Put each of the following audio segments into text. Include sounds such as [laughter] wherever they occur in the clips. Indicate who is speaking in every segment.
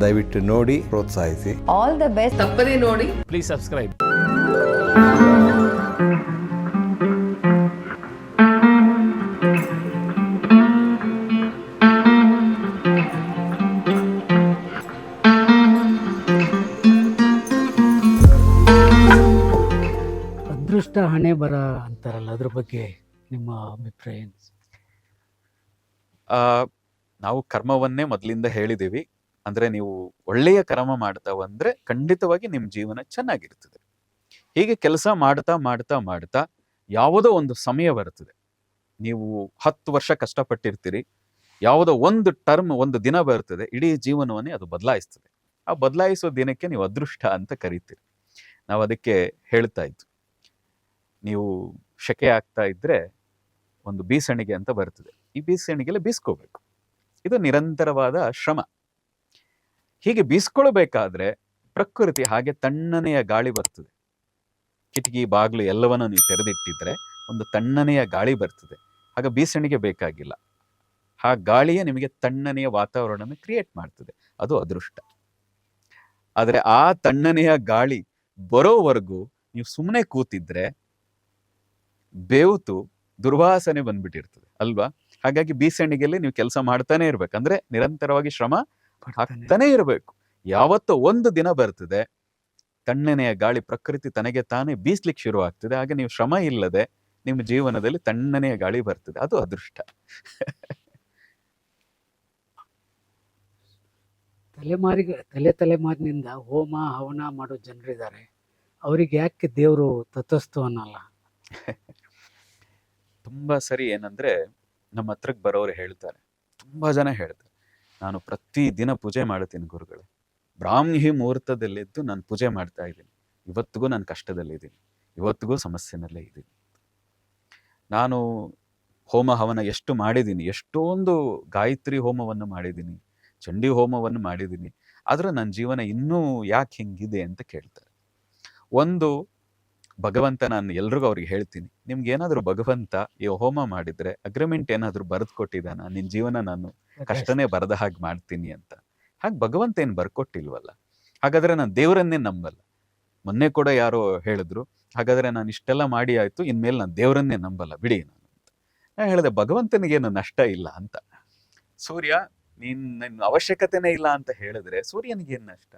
Speaker 1: ದಯವಿಟ್ಟು ನೋಡಿ ಪ್ರೋತ್ಸಾಹಿಸಿ.
Speaker 2: ಆಲ್ ದ ಬೆಸ್ಟ್
Speaker 3: ತಪ್ಪದೇ ನೋಡಿ.
Speaker 4: ಪ್ಲೀಸ್ ಸಬ್ಸ್ಕ್ರೈಬ್
Speaker 5: ಅದೃಷ್ಟ ಹಣೆ ಬರ ಅಂತಾರಲ್ಲ ಅದ್ರ ಬಗ್ಗೆ ನಿಮ್ಮ ಅಭಿಪ್ರಾಯ ಏನು?
Speaker 6: ಆ, ನಾವು ಕರ್ಮವನ್ನೇ ಮೊದಲಿಂದ ಹೇಳಿದ್ದೀವಿ ಅಂದ್ರೆ ನೀವು ಒಳ್ಳೆಯ ಕರ್ಮ ಮಾಡ್ತಾ ಬಂದ್ರೆ ಖಂಡಿತವಾಗಿ ನಿಮ್ಮ ಜೀವನ ಚೆನ್ನಾಗಿರ್ತದೆ. ಹೀಗೆ ಕೆಲಸ ಮಾಡ್ತಾ ಮಾಡ್ತಾ ಮಾಡ್ತಾ ಯಾವುದೋ ಒಂದು ಸಮಯ ಬರ್ತದೆ ನೀವು ಹತ್ತು ವರ್ಷ ಕಷ್ಟಪಟ್ಟಿರ್ತೀರಿ. ಯಾವುದೋ ಒಂದು ಟರ್ಮ್, ಒಂದು ದಿನ ಬರ್ತದೆ, ಇಡೀ ಜೀವನವನ್ನೇ ಅದು ಬದಲಾಯಿಸ್ತದೆ. ಆ ಬದಲಾಯಿಸೋ ದಿನಕ್ಕೆ ನೀವು ಅದೃಷ್ಟ ಅಂತ ಕರಿತೀರಿ. ನಾವು ಅದಕ್ಕೆ ಹೇಳ್ತಾ ಇದ್ವಿ. ನೀವು ಶೆಕೆ ಆಗ್ತಾ ಇದ್ರೆ ಒಂದು ಬೀಸಣಿಗೆ ಅಂತ ಬರ್ತದೆ. ಈ ಬೀಸಣಿಗೆಲ್ಲ ಬೀಸ್ಕೋಬೇಕು. ಇದು ನಿರಂತರವಾದ ಶ್ರಮ. ಹೀಗೆ ಬೀಸ್ಕೊಳ್ಬೇಕಾದ್ರೆ ಪ್ರಕೃತಿ ಹಾಗೆ ತಣ್ಣನೆಯ ಗಾಳಿ ಬರ್ತದೆ. ಕಿಟಕಿ, ಬಾಗಿಲು ಎಲ್ಲವನ್ನು ನೀವು ತೆರೆದಿಟ್ಟಿದ್ರೆ ಒಂದು ತಣ್ಣನೆಯ ಗಾಳಿ ಬರ್ತದೆ. ಆಗ ಬೀಸಣಿಗೆ ಬೇಕಾಗಿಲ್ಲ. ಆ ಗಾಳಿಯೇ ನಿಮಗೆ ತಣ್ಣನೆಯ ವಾತಾವರಣವನ್ನು ಕ್ರಿಯೇಟ್ ಮಾಡ್ತದೆ. ಅದು ಅದೃಷ್ಟ. ಆದರೆ ಆ ತಣ್ಣನೆಯ ಗಾಳಿ ಬರೋವರೆಗೂ ನೀವು ಸುಮ್ಮನೆ ಕೂತಿದ್ರೆ ಬೇವುತು ದುರ್ವಾಸನೆ ಬಂದ್ಬಿಟ್ಟಿರ್ತದೆ, ಅಲ್ವಾ? ಹಾಗಾಗಿ ಬೀಸಣಿಗೆಯಲ್ಲಿ ನೀವು ಕೆಲಸ ಮಾಡ್ತಾನೆ ಇರ್ಬೇಕಂದ್ರೆ ನಿರಂತರವಾಗಿ ಶ್ರಮ ಹಾಕ್ತಾನೆ ಇರಬೇಕು. ಯಾವತ್ತೋ ಒಂದು ದಿನ ಬರ್ತದೆ ತಣ್ಣನೆಯ ಗಾಳಿ ಪ್ರಕೃತಿ ತನಗೆ ತಾನೇ ಬೀಸ್ಲಿಕ್ಕೆ ಶುರು ಆಗ್ತದೆ ಹಾಗೆ ನೀವು ಶ್ರಮ ಇಲ್ಲದೆ ನಿಮ್ಮ ಜೀವನದಲ್ಲಿ ತಣ್ಣನೆಯ ಗಾಳಿ ಬರ್ತದೆ. ಅದು ಅದೃಷ್ಟ.
Speaker 5: ತಲೆಮಾರಿ ತಲೆ ತಲೆಮಾರಿನಿಂದ ಹೋಮ ಹವನ ಮಾಡೋ ಜನರಿದ್ದಾರೆ. ಅವರಿಗೆ ಯಾಕೆ ದೇವರು ತತಸ್ತು ಅನ್ನಲ್ಲ? [laughs]
Speaker 6: ತುಂಬಾ ಸರಿ ಏನಂದ್ರೆ ನಮ್ಮ ಹತ್ರಕ್ಕೆ ಬರೋರು ಹೇಳ್ತಾರೆ. ತುಂಬಾ ಜನ ಹೇಳ್ತಾರೆ. ನಾನು ಪ್ರತಿ ದಿನ ಪೂಜೆ ಮಾಡುತ್ತೀನಿ ಗುರುಗಳೇ. ಬ್ರಾಹ್ಮಿ ಮುಹೂರ್ತದಲ್ಲಿದ್ದು ನಾನು ಪೂಜೆ ಮಾಡ್ತಾ ಇದ್ದೀನಿ. ಇವತ್ತಿಗೂ ನಾನು ಕಷ್ಟದಲ್ಲಿದ್ದೀನಿ ಇವತ್ತಿಗೂ ಸಮಸ್ಯೆನಲ್ಲೇ ಇದ್ದೀನಿ. ನಾನು ಹೋಮ ಹವನ ಎಷ್ಟು ಮಾಡಿದ್ದೀನಿ, ಎಷ್ಟೊಂದು ಗಾಯತ್ರಿ ಹೋಮವನ್ನು ಮಾಡಿದ್ದೀನಿ, ಚಂಡಿ ಹೋಮವನ್ನು ಮಾಡಿದ್ದೀನಿ, ಆದರೂ ನನ್ನ ಜೀವನ ಇನ್ನೂ ಯಾಕೆ ಹಿಂಗಿದೆ ಅಂತ ಕೇಳ್ತಾರೆ. ಒಂದು ಭಗವಂತ ನಾನು ಎಲ್ರಿಗೂ ಅವ್ರಿಗೆ ಹೇಳ್ತೀನಿ ನಿಮ್ಗೆ ಏನಾದ್ರು ಭಗವಂತ ಈ ಹೋಮ ಮಾಡಿದ್ರೆ ಅಗ್ರಿಮೆಂಟ್ ಏನಾದ್ರು ಬರೆದು ಕೊಟ್ಟಿದ್ದಾನ ನಿನ್ ಜೀವನ ನಾನು ಕಷ್ಟನೇ ಬರದ ಹಾಗೆ ಮಾಡ್ತೀನಿ ಅಂತ. ಹಾಗೆ ಭಗವಂತ ಏನ್ ಬರ್ಕೊಟ್ಟಿಲ್ವಲ್ಲ? ಹಾಗಾದ್ರೆ ನಾನು ದೇವರನ್ನೇ ನಂಬಲ್ಲ. ಮೊನ್ನೆ ಕೂಡ ಯಾರೋ ಹೇಳಿದ್ರು ಹಾಗಾದ್ರೆ ನಾನು ಇಷ್ಟೆಲ್ಲ ಮಾಡಿ ಆಯ್ತು ಇನ್ಮೇಲೆ ನಾನು ದೇವರನ್ನೇ ನಂಬಲ್ಲ ಬಿಡಿ ನಾನು ಅಂತ. ನಾನು ಹೇಳಿದೆ ಭಗವಂತನಿಗೇನು ನಷ್ಟ ಇಲ್ಲ ಅಂತ. ಸೂರ್ಯ ನೀನ್ ನಿನ್ನ ಅವಶ್ಯಕತೆನೇ ಇಲ್ಲ ಅಂತ ಹೇಳಿದ್ರೆ ಸೂರ್ಯನಿಗೇನು ನಷ್ಟ?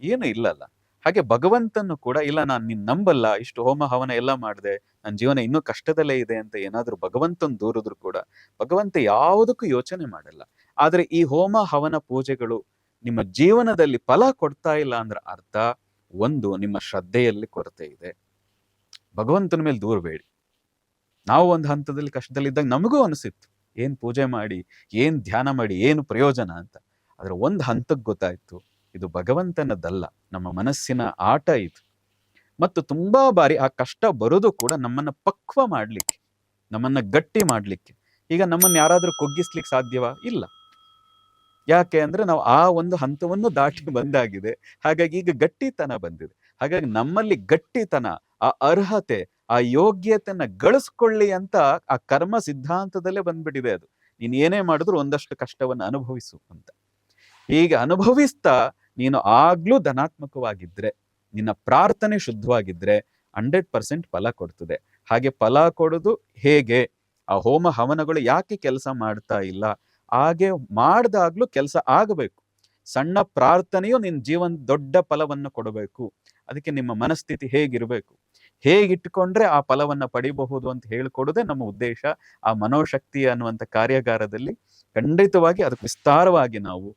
Speaker 6: ಏನು ಇಲ್ಲಲ್ಲ. ಹಾಗೆ ಭಗವಂತನು ಕೂಡ, ಇಲ್ಲ ನಾನು ನಿನ್ ನಂಬಲ್ಲ, ಇಷ್ಟು ಹೋಮ ಹವನ ಎಲ್ಲ ಮಾಡಿದೆ ನನ್ನ ಜೀವನ ಇನ್ನೂ ಕಷ್ಟದಲ್ಲೇ ಇದೆ ಅಂತ ಏನಾದರೂ ಭಗವಂತನ ದೂರಿದ್ರು ಕೂಡ, ಭಗವಂತ ಯಾವುದಕ್ಕೂ ಯೋಚನೆ ಮಾಡಲ್ಲ. ಆದ್ರೆ ಈ ಹೋಮ ಹವನ ಪೂಜೆಗಳು ನಿಮ್ಮ ಜೀವನದಲ್ಲಿ ಫಲ ಕೊಡ್ತಾ ಇಲ್ಲ ಅಂದ್ರೆ ಅರ್ಥ, ಒಂದು ನಿಮ್ಮ ಶ್ರದ್ಧೆಯಲ್ಲಿ ಕೊರತೆ ಇದೆ. ಭಗವಂತನ ಮೇಲೆ ದೂರಬೇಡಿ ನಾವು ಒಂದು ಹಂತದಲ್ಲಿ ಕಷ್ಟದಲ್ಲಿದ್ದಾಗ ನಮಗೂ ಅನಿಸಿತ್ತು, ಏನ್ ಪೂಜೆ ಮಾಡಿ, ಏನ್ ಧ್ಯಾನ ಮಾಡಿ, ಏನು ಪ್ರಯೋಜನ ಅಂತ. ಆದ್ರೆ ಒಂದು ಹಂತಕ್ಕೆ ಗೊತ್ತಾಯ್ತು ಇದು ಭಗವಂತನದಲ್ಲ, ನಮ್ಮ ಮನಸ್ಸಿನ ಆಟ ಇದು. ಮತ್ತು ತುಂಬಾ ಬಾರಿ ಆ ಕಷ್ಟ ಬರೋದು ಕೂಡ ನಮ್ಮನ್ನ ಪಕ್ವ ಮಾಡ್ಲಿಕ್ಕೆ, ನಮ್ಮನ್ನ ಗಟ್ಟಿ ಮಾಡ್ಲಿಕ್ಕೆ. ಈಗ ನಮ್ಮನ್ನ ಯಾರಾದ್ರೂ ಕುಗ್ಗಿಸ್ಲಿಕ್ಕೆ ಸಾಧ್ಯವಾ? ಇಲ್ಲ. ಯಾಕೆ ಅಂದ್ರೆ ನಾವು ಆ ಒಂದು ಹಂತವನ್ನು ದಾಟಿ ಬಂದಾಗಿದೆ. ಹಾಗಾಗಿ ಈಗ ಗಟ್ಟಿತನ ಬಂದಿದೆ. ಹಾಗಾಗಿ ನಮ್ಮಲ್ಲಿ ಗಟ್ಟಿತನ, ಆ ಅರ್ಹತೆ, ಆ ಯೋಗ್ಯತೆಯನ್ನ ಗಳಿಸ್ಕೊಳ್ಳಿ ಅಂತ ಆ ಕರ್ಮ ಸಿದ್ಧಾಂತದಲ್ಲೇ ಬಂದ್ಬಿಟ್ಟಿದೆ ಅದು. ನೀನ್ ಏನೇ ಮಾಡಿದ್ರು ಒಂದಷ್ಟು ಕಷ್ಟವನ್ನು ಅನುಭವಿಸು ಅಂತ. ಈಗ ಅನುಭವಿಸ್ತಾ ನೀನು ಆಗ್ಲೂ ಧನಾತ್ಮಕವಾಗಿದ್ರೆ, ನಿನ್ನ ಪ್ರಾರ್ಥನೆ ಶುದ್ಧವಾಗಿದ್ರೆ ಹಂಡ್ರೆಡ್ ಪರ್ಸೆಂಟ್ ಫಲ ಕೊಡ್ತದೆ. ಹಾಗೆ ಫಲ ಕೊಡೋದು ಹೇಗೆ? ಆ ಹೋಮ ಹವನಗಳು ಯಾಕೆ ಕೆಲಸ ಮಾಡ್ತಾ ಇಲ್ಲ? ಹಾಗೆ ಮಾಡ್ದಾಗ್ಲೂ ಕೆಲಸ ಆಗಬೇಕು. ಸಣ್ಣ ಪ್ರಾರ್ಥನೆಯು ನಿನ್ನ ಜೀವನ ದೊಡ್ಡ ಫಲವನ್ನು ಕೊಡಬೇಕು. ಅದಕ್ಕೆ ನಿಮ್ಮ ಮನಸ್ಥಿತಿ ಹೇಗಿರಬೇಕು? ಹೇಗಿಟ್ಟುಕೊಂಡ್ರೆ ಆ ಫಲವನ್ನು ಪಡಿಬಹುದು ಅಂತ ಹೇಳ್ಕೊಡೋದೇ ನಮ್ಮ ಉದ್ದೇಶ. ಆ ಮನೋಶಕ್ತಿ ಅನ್ನುವಂಥ ಕಾರ್ಯಾಗಾರದಲ್ಲಿ ಖಂಡಿತವಾಗಿ ಅದಕ್ಕೆ ವಿಸ್ತಾರವಾಗಿ ನಾವು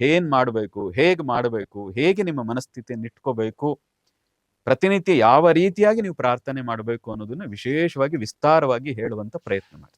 Speaker 6: ಏನ್ ಮಾಡಬೇಕು, ಹೇಗೆ ಮಾಡಬೇಕು, ಹೇಗೆ ನಿಮ್ಮ ಮನಸ್ಥಿತಿಯನ್ನು ಇಟ್ಕೋಬೇಕು, ಪ್ರತಿನಿತ್ಯ ಯಾವ ರೀತಿಯಾಗಿ ನೀವು ಪ್ರಾರ್ಥನೆ ಮಾಡಬೇಕು ಅನ್ನೋದನ್ನ ವಿಶೇಷವಾಗಿ ವಿಸ್ತಾರವಾಗಿ ಹೇಳುವಂತ ಪ್ರಯತ್ನ ಮಾಡ್ತೀವಿ